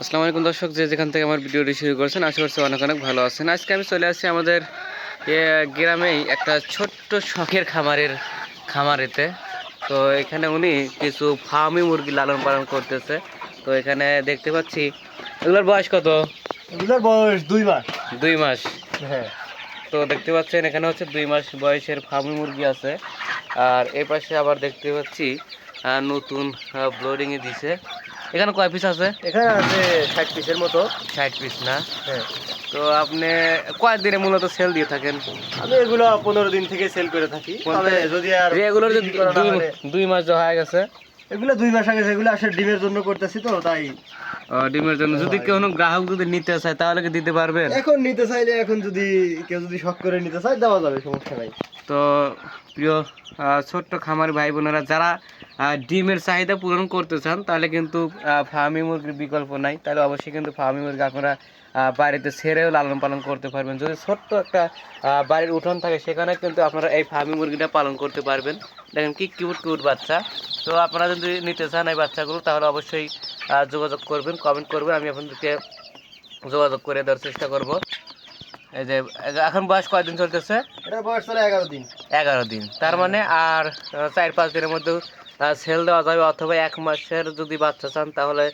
আসসালামু আলাইকুম দর্শক যে যেখান থেকে আমার ভিডিওটি শুরু করেছেন আশা করছি অনেক অনেক ভালো আছেন। আজকে আমি চলে আসছি আমাদের এ, গ্রামেই একটা ছোট্ট শখের খামারের খামারেতে। তো এখানে উনি কিছু ফার্মি মুরগি লালন পালন করতেছে। তো এখানে দেখতে পাচ্ছি এগুলোর বয়স কত? এগুলোর বয়স দুই মাস। দুই মাস। হ্যাঁ। তো দেখতে পাচ্ছেন এখানে হচ্ছে দুই মাস বয়সের ফার্মি মুরগি আছে। আর এই পাশে আবার দেখতে পাচ্ছি নতুন ব্লোডিংয়ে দিছে। এখানে কয় পিস আছে? এখানে আছে ষাট পিসের মতো। ষাট পিস না? হ্যাঁ। তো আপনি কয় দিনে মূলত সেল দিয়ে থাকেন? আমি এগুলো পনেরো দিন থেকে সেল করে থাকি। তবে যদি আর না দুই মাস হয়ে গেছে। এগুলো দুই মাস আগে এগুলো আসলে ডিমের জন্য করতেছি তো তাই। ডিমের জন্য। যদি কেউ গ্রাহক যদি নিতে চায় তাহলে কি দিতে পারবেন? এখন নিতে চাইলে এখন যদি কেউ যদি শখ করে নিতে চায় দেওয়া যাবে সমস্যা নাই। তো প্রিয় ছোট্ট খামার ভাই বোনেরা যারা ডিমের চাহিদা পূরণ করতে চান তাহলে কিন্তু ফার্মি মুরগির বিকল্প নাই। তাহলে অবশ্যই কিন্তু ফার্মি মুরগি আপনারা বাড়িতে ছেড়েও লালন পালন করতে পারবেন। যদি ছোট্ট একটা বাড়ির উঠোন থাকে সেখানে কিন্তু আপনারা এই ফার্মি মুরগিটা পালন করতে পারবেন। দেখেন কি কিউট কিউট বাচ্চা। তো আপনারা যদি নিতে চান এই বাচ্চাগুলো তাহলে অবশ্যই যোগাযোগ করবেন কমেন্ট করবেন। আমি আপনাদেরকে যোগাযোগ করে দেওয়ার চেষ্টা করব। এই যে এখন বয়স কয়দিন চলতেছে? বয়স চলে এগারো দিন। এগারো দিন। তার মানে আর চার পাঁচ দিনের মধ্যে সেল দেওয়া যাবে অথবা এক মাসের যদি বাচ্চা চান তাহলে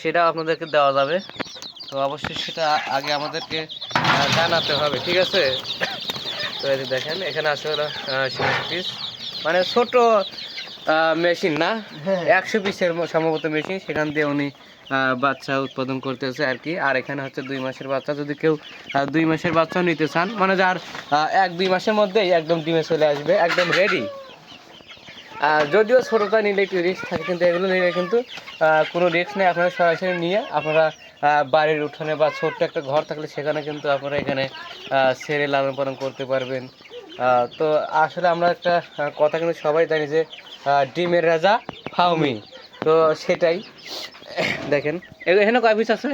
সেটাও আপনাদেরকে দেওয়া যাবে। তো অবশ্যই সেটা আগে আমাদেরকে জানাতে হবে ঠিক আছে? তো এই দেখেন এখানে আছে হলো পিস মানে ছোট মেশিন না? হ্যাঁ। একশো পিসের সম্ভবত মেশিন সেখান দিয়ে উনি বাচ্চা উৎপাদন করতেছে আর কি। আর এখানে হচ্ছে দুই মাসের বাচ্চা। যদি কেউ দুই মাসের বাচ্চাও নিতে চান মানে যার এক দুই মাসের মধ্যেই একদম ডিমে চলে আসবে একদম রেডি যদিও ছোটোটা নিলে একটু রিস্ক থাকে কিন্তু এগুলো নিলে কিন্তু কোনো রিস্ক নেই আপনারা সরাসরি নিয়ে আপনারা বাড়ির উঠানে বা ছোট্ট একটা ঘর থাকলে সেখানে কিন্তু আপনারা এখানে ছেড়ে লালন পালন করতে পারবেন। তো আসলে আমরা একটা কথা কিন্তু সবাই জানি যে ডিমের রাজা ফাউমি তো সেটাই দেখেন এখানে কয় পিস আছে?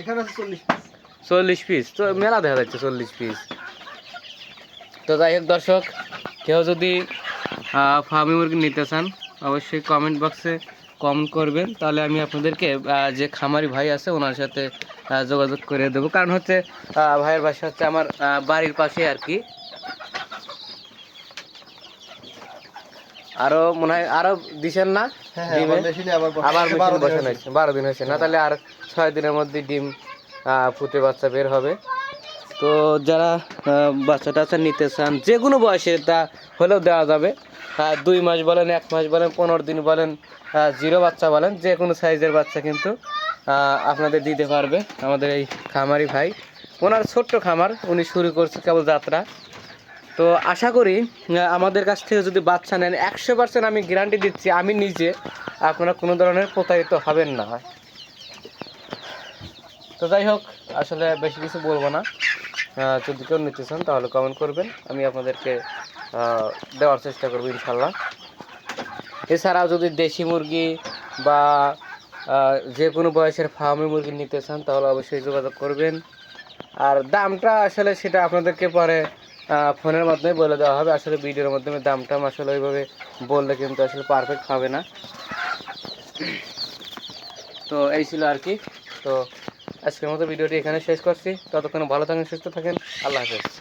এখানে আছে চল্লিশ পিস চল্লিশ পিস তো মেলা দেখা যাচ্ছে চল্লিশ পিস তো যাই হোক দর্শক কেউ যদি ফার্মি মুরগি নিতে চান অবশ্যই কমেন্ট বক্সে কমেন্ট করবেন। তাহলে আমি আপনাদেরকে যে খামারি ভাই আছে ওনার সাথে যোগাযোগ করে দেবো। কারণ হচ্ছে ভাইয়ের বাসা হচ্ছে আমার বাড়ির পাশে আর কি। আরও মনে হয় আরও দিছেন না? হ্যাঁ হ্যাঁ আবার বারো দিন বসানো হয়েছে। হয়েছে বারো দিন হয়েছে। না তাহলে আর ছয় দিনের মধ্যে ডিম ফুটে বাচ্চা বের হবে। তো যারা বাচ্চা টাচ্চা নিতে চান যে কোনো বয়সে তা হলেও দেওয়া যাবে। দুই মাস বলেন এক মাস বলেন পনেরো দিন বলেন আহ, জিরো বাচ্চা বলেন যে কোনো সাইজের বাচ্চা কিন্তু আপনাদের দিতে পারবে আমাদের এই খামারি ভাই। ওনার ছোট্ট খামার উনি শুরু করছে কেবল যাত্রা। তো আশা করি আমাদের কাছ থেকে যদি বাচ্চা নেন একশো পার্সেন্ট আমি গ্যারান্টি দিচ্ছি আমি নিজে আপনারা কোনো ধরনের প্রতারিত হবেন না। তো যাই হোক আসলে বেশি কিছু বলব না। যদি কেউ নিতে চান তাহলে কমেন্ট করবেন। আমি আপনাদেরকে দেওয়ার চেষ্টা করব ইনশাল্লাহ। এছাড়াও যদি দেশি মুরগি বা যে কোনো বয়সের ফার্মে মুরগি নিতে চান, তাহলে অবশ্যই যোগাযোগ করবেন। আর দামটা আসলে সেটা আপনাদেরকে পরে ফোনের মাধ্যমে বলে দেওয়া হবে। আসলে ভিডিওর মাধ্যমে দামটা আসলে ওইভাবে বললে কিন্তু আসলে পারফেক্ট হবে না। তো এই ছিল আর কি। তো আজকের মতো ভিডিওটি এখানে শেষ করছি। ততক্ষণ ভালো থাকেন, সুস্থ থাকেন। আল্লাহ হাফেজ।